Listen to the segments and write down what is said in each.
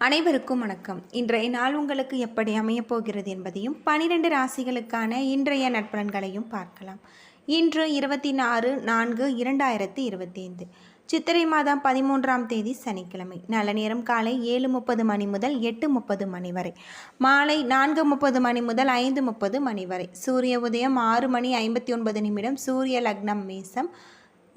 அனைவருக்கும் வணக்கம். இன்றைய நாள் உங்களுக்கு எப்படி அமையப் போகிறது என்பதையும் பனிரெண்டு ராசிகளுக்கான இன்றைய நட்பலன்களையும் பார்க்கலாம். இன்று இருபத்தி நாறு நான்கு இரண்டாயிரத்தி இருபத்தி ஐந்து சித்திரை மாதம் பதிமூன்றாம் தேதி சனிக்கிழமை. நல்ல நேரம் காலை ஏழு முப்பது மணி முதல் எட்டு முப்பது மணி வரை. மாலை நான்கு முப்பது மணி முதல் ஐந்து முப்பது மணி வரை. சூரிய உதயம் ஆறு மணி ஐம்பத்தி ஒன்பது நிமிடம். சூரிய லக்னம் மேசம்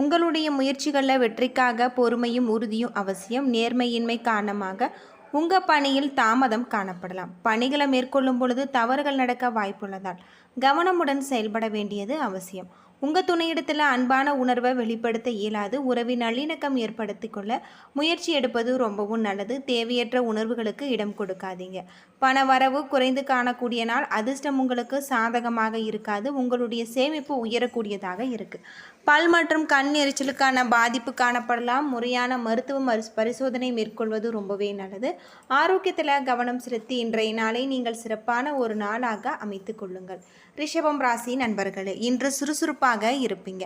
உங்களுடைய முயற்சிகளில் வெற்றிக்காக பொறுமையும் உறுதியும் அவசியம். நேர்மையின்மை காரணமாக உங்கள் பணியில் தாமதம் காணப்படலாம். பணிகளை மேற்கொள்ளும் பொழுது தவறுகள் நடக்க வாய்ப்புள்ளதால் கவனமுடன் செயல்பட வேண்டியது அவசியம். உங்கள் துணையிடத்தில் அன்பான உணர்வை வெளிப்படுத்த இயலாது. உறவின் நல்லிணக்கம் ஏற்படுத்தி கொள்ள முயற்சி எடுப்பது ரொம்பவும் நல்லது. தேவையற்ற உணர்வுகளுக்கு இடம் கொடுக்காதீங்க. பண வரவு குறைந்து காணக்கூடிய நாள் அதிர்ஷ்டம் உங்களுக்கு சாதகமாக இருக்காது. உங்களுடைய சேமிப்பு உயரக்கூடியதாக இருக்குது பல் மற்றும் கண் எரிச்சலுக்கான பாதிப்பு காணப்படலாம். முறையான மருத்துவ மரு பரிசோதனை மேற்கொள்வது ரொம்பவே நல்லது. ஆரோக்கியத்தில் கவனம் செலுத்தி இன்றைய நாளை நீங்கள் சிறப்பான ஒரு நாளாக அமைத்து கொள்ளுங்கள். ரிஷபம் ராசி நண்பர்களே இன்று சுறுசுறுப்பாக இருப்பீங்க.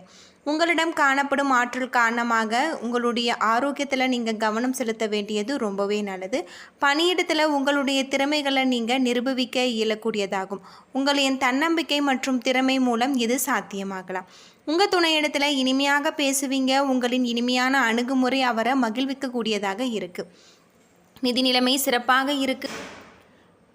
உங்களிடம் காணப்படும் ஆற்றல் காரணமாக உங்களுடைய ஆரோக்கியத்தில் நீங்கள் கவனம் செலுத்த வேண்டியது ரொம்பவே நல்லது. பணியிடத்தில் உங்களுடைய திறமைகளை நீங்கள் நிரூபிக்க இயலக்கூடியதாகும். உங்களின் தன்னம்பிக்கை மற்றும் திறமை மூலம் இது சாத்தியமாகலாம். உங்கள் துணையிடத்தில் இனிமையாக பேசுவீங்க. உங்களின் இனிமையான அணுகுமுறை அவரை மகிழ்விக்கக்கூடியதாக இருக்குது நிதி நிலைமை சிறப்பாக இருக்குது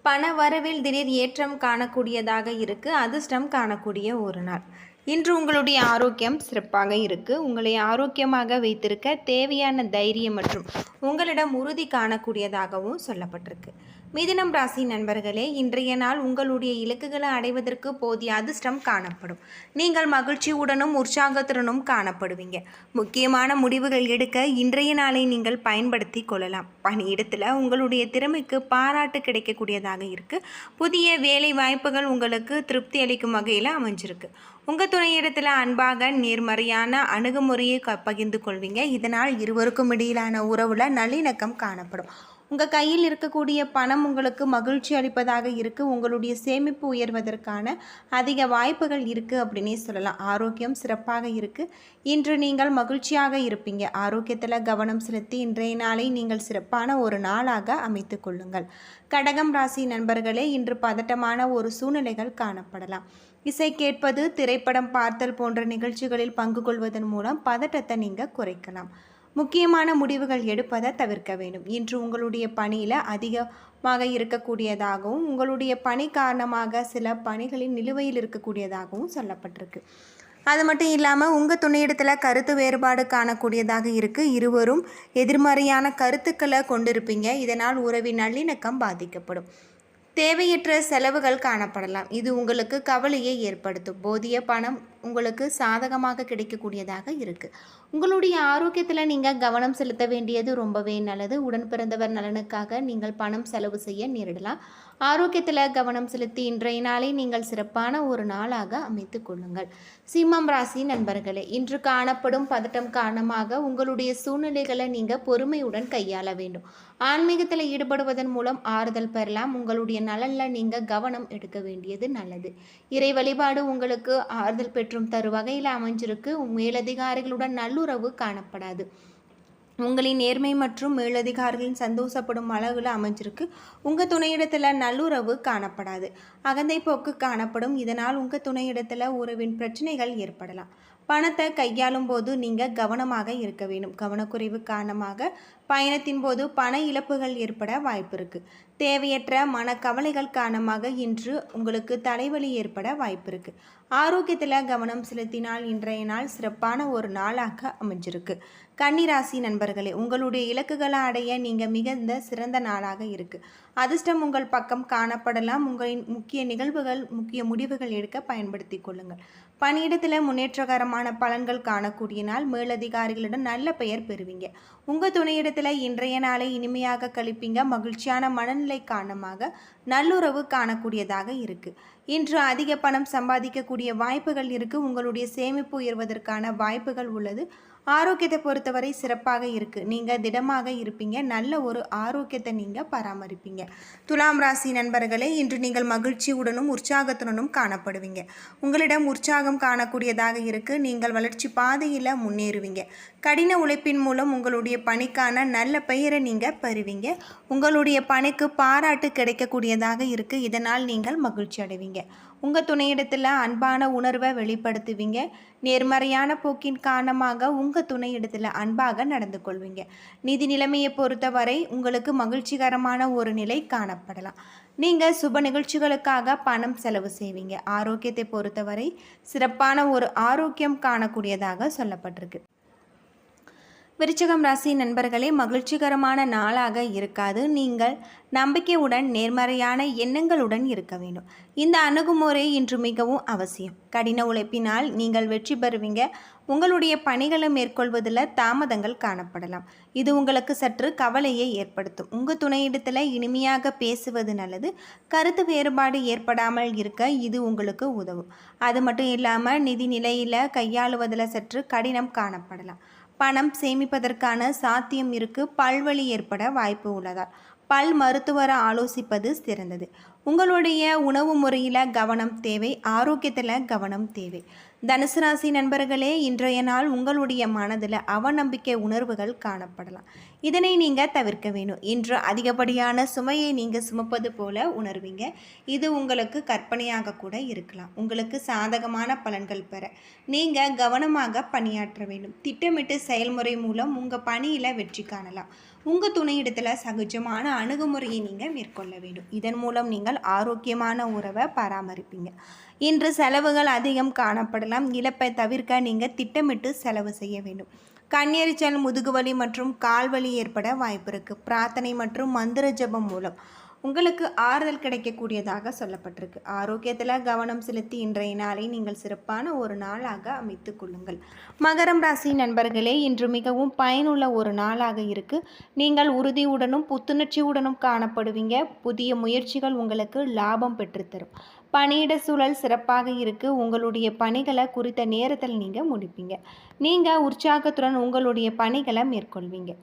பண வரவில் திடீர் ஏற்றம் காணக்கூடியதாக இருக்குது அதிர்ஷ்டம் காணக்கூடிய ஒரு நாள். இன்று உங்களுடைய ஆரோக்கியம் சிறப்பாக இருக்குது உங்களை ஆரோக்கியமாக வைத்திருக்க தேவையான தைரியம் மற்றும் உங்களிடம் உறுதி காணக்கூடியதாகவும் சொல்லப்பட்டிருக்கு. மிதினம் ராசி நண்பர்களே இன்றைய நாள் உங்களுடைய இலக்குகளை அடைவதற்கு போதிய அதிர்ஷ்டம் காணப்படும். நீங்கள் மகிழ்ச்சியுடனும் உற்சாகத்துடனும் காணப்படுவீங்க. முக்கியமான முடிவுகள் எடுக்க இன்றைய நாளை நீங்கள் பயன்படுத்தி கொள்ளலாம். பணியிடத்தில் உங்களுடைய திறமைக்கு பாராட்டு கிடைக்கக்கூடியதாக இருக்குது புதிய வேலை வாய்ப்புகள் உங்களுக்கு திருப்தி அளிக்கும் வகையில் அமைஞ்சிருக்கு. உங்கள் துணையிடத்தில் அன்பாக நேர்மறையான அணுகுமுறையை க பகிர்ந்து கொள்வீங்க. இதனால் இருவருக்கும் இடையிலான உறவில் நல்லிணக்கம் காணப்படும். உங்கள் கையில் இருக்கக்கூடிய பணம் உங்களுக்கு மகிழ்ச்சி அளிப்பதாக இருக்குது உங்களுடைய சேமிப்பு உயர்வதற்கான அதிக வாய்ப்புகள் இருக்குது அப்படின்னே சொல்லலாம். ஆரோக்கியம் சிறப்பாக இருக்குது இன்று நீங்கள் மகிழ்ச்சியாக இருப்பீங்க. ஆரோக்கியத்தில் கவனம் செலுத்தி இன்றைய நாளை நீங்கள் சிறப்பான ஒரு நாளாக அமைத்து கொள்ளுங்கள். கடகம் ராசி நண்பர்களே இன்று பதட்டமான ஒரு சூழ்நிலைகள் காணப்படலாம். இசை கேட்பது திரைப்படம் பார்த்தல் போன்ற நிகழ்ச்சிகளில் பங்கு கொள்வதன் மூலம் பதட்டத்தை நீங்கள் குறைக்கலாம். முக்கியமான முடிவுகள் எடுப்பதை தவிர்க்க வேண்டும். இன்று உங்களுடைய பணியில் அதிகமாக இருக்கக்கூடியதாகவும் உங்களுடைய பணி காரணமாக சில பணிகளின் நிலுவையில் இருக்கக்கூடியதாகவும் சொல்லப்பட்டிருக்கு. அது மட்டும் இல்லாமல் உங்கள் துணையிடத்தில் கருத்து வேறுபாடு காணக்கூடியதாக இருக்குது இருவரும் எதிர்மறையான கருத்துக்களை கொண்டிருப்பீங்க. இதனால் உறவின் நல்லிணக்கம் பாதிக்கப்படும். தேவையற்ற செலவுகள் காணப்படலாம். இது உங்களுக்கு கவலையை ஏற்படுத்தும். போதிய பணம் உங்களுக்கு சாதகமாக கிடைக்கக்கூடியதாக இருக்குது உங்களுடைய ஆரோக்கியத்தில் நீங்கள் கவனம் செலுத்த வேண்டியது ரொம்பவே நல்லது. உடன் பிறந்தவர் நலனுக்காக நீங்கள் பணம் செலவு செய்ய நேரிடலாம். ஆரோக்கியத்தில் கவனம் செலுத்தி இன்றைய நாளை நீங்கள் சிறப்பான ஒரு நாளாக அமைத்து கொள்ளுங்கள். சிம்மம் ராசி நண்பர்களே இன்று காணப்படும் பதட்டம் காரணமாக உங்களுடைய சூழ்நிலைகளை நீங்கள் பொறுமையுடன் கையாள வேண்டும். ஆன்மீகத்தில் ஈடுபடுவதன் மூலம் ஆறுதல் பெறலாம். உங்களுடைய நலனில் நீங்கள் கவனம் எடுக்க வேண்டியது நல்லது. இறை வழிபாடு உங்களுக்கு ஆறுதல் பெற்றும் தரும் வகையில் அமைஞ்சிருக்கு. மேலதிகாரிகளுடன் நல்லுறவு காணப்படாது. உங்களின் நேர்மை மற்றும் மேலதிகாரிகளின் சந்தோஷப்படும் அளவில் அமைஞ்சிருக்கு. உங்கள் துணையிடத்தில் நல்லுறவு காணப்படாது. அகந்தை போக்கு காணப்படும். இதனால் உங்கள் துணையிடத்தில் உறவின் பிரச்சனைகள் ஏற்படலாம். பணத்தை கையாளும் போது நீங்கள் கவனமாக இருக்க வேண்டும். கவனக்குறைவு காரணமாக பயணத்தின் போது பண இழப்புகள் ஏற்பட வாய்ப்பு இருக்குது தேவையற்ற மனக்கவலைகள் காரணமாக இன்று உங்களுக்கு தலைவலி ஏற்பட வாய்ப்பு இருக்குது ஆரோக்கியத்தில் கவனம் செலுத்தினால் இன்றைய நாள் சிறப்பான ஒரு நாளாக அமைஞ்சிருக்கு. கன்னிராசி நண்பர்களே உங்களுடைய இலக்குகளை அடைய நீங்கள் மிகுந்த சிறந்த நாளாக இருக்குது அதிர்ஷ்டம் உங்கள் பக்கம் காணப்படலாம். உங்களின் முக்கிய நிகழ்வுகள் முக்கிய முடிவுகள் எடுக்க பயன்படுத்தி கொள்ளுங்கள். பணியிடத்தில் முன்னேற்றகரமான பலன்கள் காணக்கூடிய நாள். மேலதிகாரிகளுடன் நல்ல பெயர் பெறுவீங்க. உங்கள் துணையிடத்தில் நேரத்தில் இன்றைய நாளை இனிமையாக கழிப்பீங்க. மகிழ்ச்சியான மனநிலை காரணமாக நல்லுறவு காணக்கூடியதாக இருக்குது இன்று அதிக பணம் சம்பாதிக்கக்கூடிய வாய்ப்புகள் இருக்குது உங்களுடைய சேமிப்பு உயர்வதற்கான வாய்ப்புகள் உள்ளது. ஆரோக்கியத்தை பொறுத்தவரை சிறப்பாக இருக்குது நீங்கள் திடமாக இருப்பீங்க. நல்ல ஒரு ஆரோக்கியத்தை நீங்கள் பராமரிப்பீங்க. துலாம் ராசி நண்பர்களே இன்று நீங்கள் மகிழ்ச்சியுடனும் உற்சாகத்துடனும் காணப்படுவீங்க. உங்களிடம் உற்சாகம் காணக்கூடியதாக இருக்குது நீங்கள் வளர்ச்சி பாதையில் முன்னேறுவீங்க. கடின உழைப்பின் மூலம் உங்களுடைய பணிக்கான நல்ல பெயரை நீங்கள் பெறுவீங்க. உங்களுடைய பணிக்கு பாராட்டு கிடைக்கக்கூடிய கிடைக்கக்கூடியதாக இருக்குது இதனால் நீங்கள் மகிழ்ச்சி அடைவீங்க. உங்கள் துணையிடத்தில் அன்பான உணர்வை வெளிப்படுத்துவீங்க. நேர்மறையான போக்கின் காரணமாக உங்கள் துணையிடத்தில் அன்பாக நடந்து கொள்வீங்க. நிதி நிலைமையை பொறுத்தவரை உங்களுக்கு மகிழ்ச்சிகரமான ஒரு நிலை காணப்படலாம். நீங்கள் சுப நிகழ்ச்சிகளுக்காக பணம் செலவு செய்வீங்க. ஆரோக்கியத்தை பொறுத்தவரை சிறப்பான ஒரு ஆரோக்கியம் காணக்கூடியதாக சொல்லப்பட்டிருக்கு. விருச்சகம் ராசி நண்பர்களே மகிழ்ச்சிகரமான நாளாக இருக்காது. நீங்கள் நம்பிக்கையுடன் நேர்மறையான எண்ணங்களுடன் இருக்க வேண்டும். இந்த அணுகுமுறை இன்று மிகவும் அவசியம். கடின உழைப்பினால் நீங்கள் வெற்றி பெறுவீங்க. உங்களுடைய பணிகளை மேற்கொள்வதில் தாமதங்கள் காணப்படலாம். இது உங்களுக்கு சற்று கவலையை ஏற்படுத்தும். உங்கள் துணையிடத்தில் இனிமையாக பேசுவது நல்லது. கருத்து வேறுபாடு ஏற்படாமல் இருக்க இது உங்களுக்கு உதவும். அது மட்டும் இல்லாமல் நிதி நிலையில் கையாளுவதில் சற்று கடினம் காணப்படலாம். பணம் சேமிப்பதற்கான சாத்தியம் இருக்கு. பல்வழி ஏற்பட வாய்ப்பு உள்ளதால். பல் மருத்துவரை ஆலோசிப்பது சிறந்தது. உங்களுடைய உணவு முறையில் கவனம் தேவை ஆரோக்கியத்தில் கவனம் தேவை. தனுசு ராசி நண்பர்களே இன்றைய நாள் உங்களுடைய மனதில் அவநம்பிக்கை உணர்வுகள் காணப்படலாம். இதனை நீங்கள் தவிர்க்க வேணும் இன்று அதிகப்படியான சுமையை நீங்கள் சுமப்பது போல உணர்வீங்க. இது உங்களுக்கு கற்பனையாக கூட இருக்கலாம். உங்களுக்கு சாதகமான பலன்கள் பெற நீங்கள் கவனமாக பணியாற்ற வேண்டும். திட்டமிட்டு செயல்முறை மூலம் உங்கள் பணியில் வெற்றி காணலாம். உங்கள் துணையிடத்தில் சகஜமான அணுகுமுறையை நீங்கள் மேற்கொள்ள வேண்டும். இதன் மூலம் நீங்கள் ஆரோக்கியமான உறவை பராமரிப்பீங்க. இன்று செலவுகள் அதிகம் காணப்படலாம். இழப்பை தவிர்க்க நீங்கள் திட்டமிட்டு செலவு செய்ய வேண்டும். கண்ணெரிச்சல் முதுகுவலி மற்றும் கால்வலி ஏற்பட வாய்ப்பு இருக்குது பிரார்த்தனை மற்றும் மந்திர ஜபம் மூலம் உங்களுக்கு ஆறுதல் கிடைக்கக்கூடியதாக சொல்லப்பட்டிருக்கு. ஆரோக்கியத்தில் கவனம் செலுத்தி இன்றைய நாளை நீங்கள் சிறப்பான ஒரு நாளாக அமைத்து கொள்ளுங்கள். மகரம் ராசி நண்பர்களே இன்று மிகவும் பயனுள்ள ஒரு நாளாக இருக்கு. நீங்கள் உறுதியுடனும் புத்துணர்ச்சியுடனும் காணப்படுவீங்க. புதிய முயற்சிகள் உங்களுக்கு லாபம் பெற்றுத்தரும் பணியிட சூழல் சிறப்பாக இருக்கு. உங்களுடைய பணிகளை குறித்த நேரத்தில் நீங்கள் முடிப்பீங்க. நீங்கள் உற்சாகத்துடன் உங்களுடைய பணிகளை மேற்கொள்வீங்க.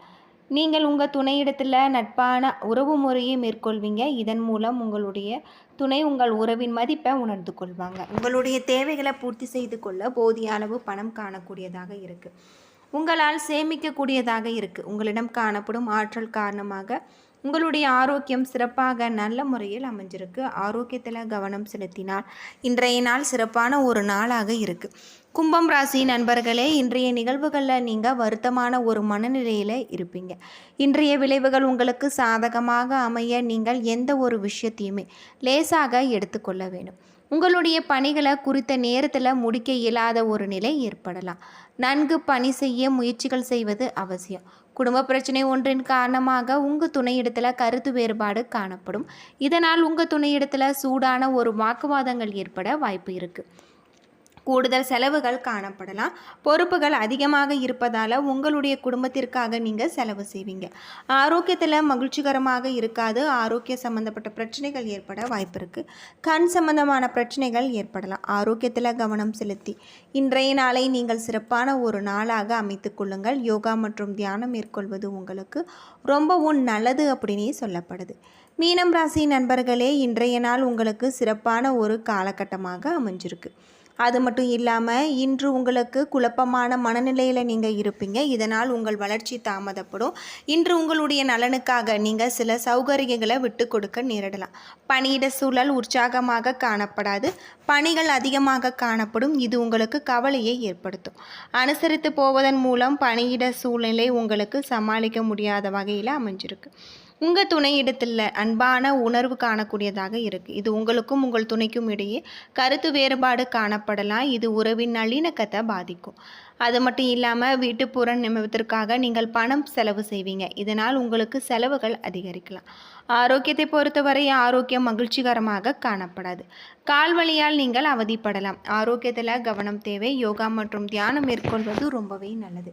நீங்கள் உங்கள் துணையிடத்தில் நட்பான உறவு முறையை மேற்கொள்வீங்க. இதன் மூலம் உங்களுடைய துணை உங்கள் உறவின் மதிப்பை உணர்ந்து கொள்வாங்க. உங்களுடைய தேவைகளை பூர்த்தி செய்து கொள்ள போதிய அளவு பணம் காணக்கூடியதாக இருக்குது உங்களால் சேமிக்கக்கூடியதாக இருக்குது உங்களிடம் காணப்படும் ஆற்றல் காரணமாக உங்களுடைய ஆரோக்கியம் சிறப்பாக நல்ல முறையில் அமைஞ்சிருக்கு. ஆரோக்கியத்தில் கவனம் செலுத்தினால் இன்றைய நாள் சிறப்பான ஒரு நாளாக இருக்குது கும்பம் ராசி நண்பர்களே இன்றைய நிகழ்வுகளில் நீங்கள் வருத்தமான ஒரு மனநிலையில் இருப்பீங்க. இன்றைய விளைவுகள் உங்களுக்கு சாதகமாக அமைய நீங்கள் எந்த ஒரு விஷயத்தையுமே லேசாக எடுத்துக்கொள்ள வேண்டும். உங்களுடைய பணிகளை குறித்த நேரத்தில் முடிக்க இயலாத ஒரு நிலை ஏற்படலாம். நன்கு பணி செய்ய முயற்சிகள் செய்வது அவசியம். குடும்ப பிரச்சனை ஒன்றின் காரணமாக உங்கள் துணையிடத்தில் கருத்து வேறுபாடு காணப்படும். இதனால் உங்கள் துணையிடத்தில் சூடான ஒரு வாக்குவாதங்கள் ஏற்பட வாய்ப்பு இருக்குது கூடுதல் செலவுகள் காணப்படலாம். பொறுப்புகள் அதிகமாக இருப்பதால் உங்களுடைய குடும்பத்திற்காக நீங்கள் செலவு செய்வீங்க. ஆரோக்கியத்தில் மகிழ்ச்சிகரமாக இருக்காது. ஆரோக்கிய சம்மந்தப்பட்ட பிரச்சனைகள் ஏற்பட வாய்ப்பு இருக்குது கண் சம்பந்தமான பிரச்சனைகள் ஏற்படலாம். ஆரோக்கியத்தில் கவனம் செலுத்தி இன்றைய நாளை நீங்கள் சிறப்பான ஒரு நாளாக அமைத்து கொள்ளுங்கள். யோகா மற்றும் தியானம் மேற்கொள்வது உங்களுக்கு ரொம்பவும் நல்லது அப்படின்னே சொல்லப்படுது. மீனம் ராசி நண்பர்களே இன்றைய நாள் உங்களுக்கு சிறப்பான ஒரு காலகட்டமாக அமைஞ்சிருக்கு. அது மட்டும் இல்லாமல் இன்று உங்களுக்கு குழப்பமான மனநிலையில் நீங்கள் இருப்பீங்க. இதனால் உங்கள் வளர்ச்சி தாமதப்படும். இன்று உங்களுடைய நலனுக்காக நீங்கள் சில சௌகரியங்களை விட்டு கொடுக்க நேரிடலாம். பணியிட சூழல் உற்சாகமாக காணப்படாது. பணிகள் அதிகமாக காணப்படும். இது உங்களுக்கு கவலையை ஏற்படுத்தும். அனுசரித்து போவதன் மூலம் பணியிட சூழ்நிலை உங்களுக்கு சமாளிக்க முடியாத வகையில் அமைஞ்சிருக்கு. உங்கள் துணையிடத்தில் அன்பான உணர்வு காணக்கூடியதாக இருக்குது இது உங்களுக்கும் உங்கள் துணைக்கும் இடையே கருத்து வேறுபாடு காணப்படலாம். இது உறவின் நல்லிணக்கத்தை பாதிக்கும். அது மட்டும் இல்லாமல் வீட்டுப்புற நிமிடத்திற்காக நீங்கள் பணம் செலவு செய்வீங்க. இதனால் உங்களுக்கு செலவுகள் அதிகரிக்கலாம். ஆரோக்கியத்தை பொறுத்தவரை ஆரோக்கியம் மகிழ்ச்சிகரமாக காணப்படாது. கால் வழியால் நீங்கள் அவதிப்படலாம். ஆரோக்கியத்தில் கவனம் தேவை. யோகா மற்றும் தியானம் மேற்கொள்வது ரொம்பவே நல்லது.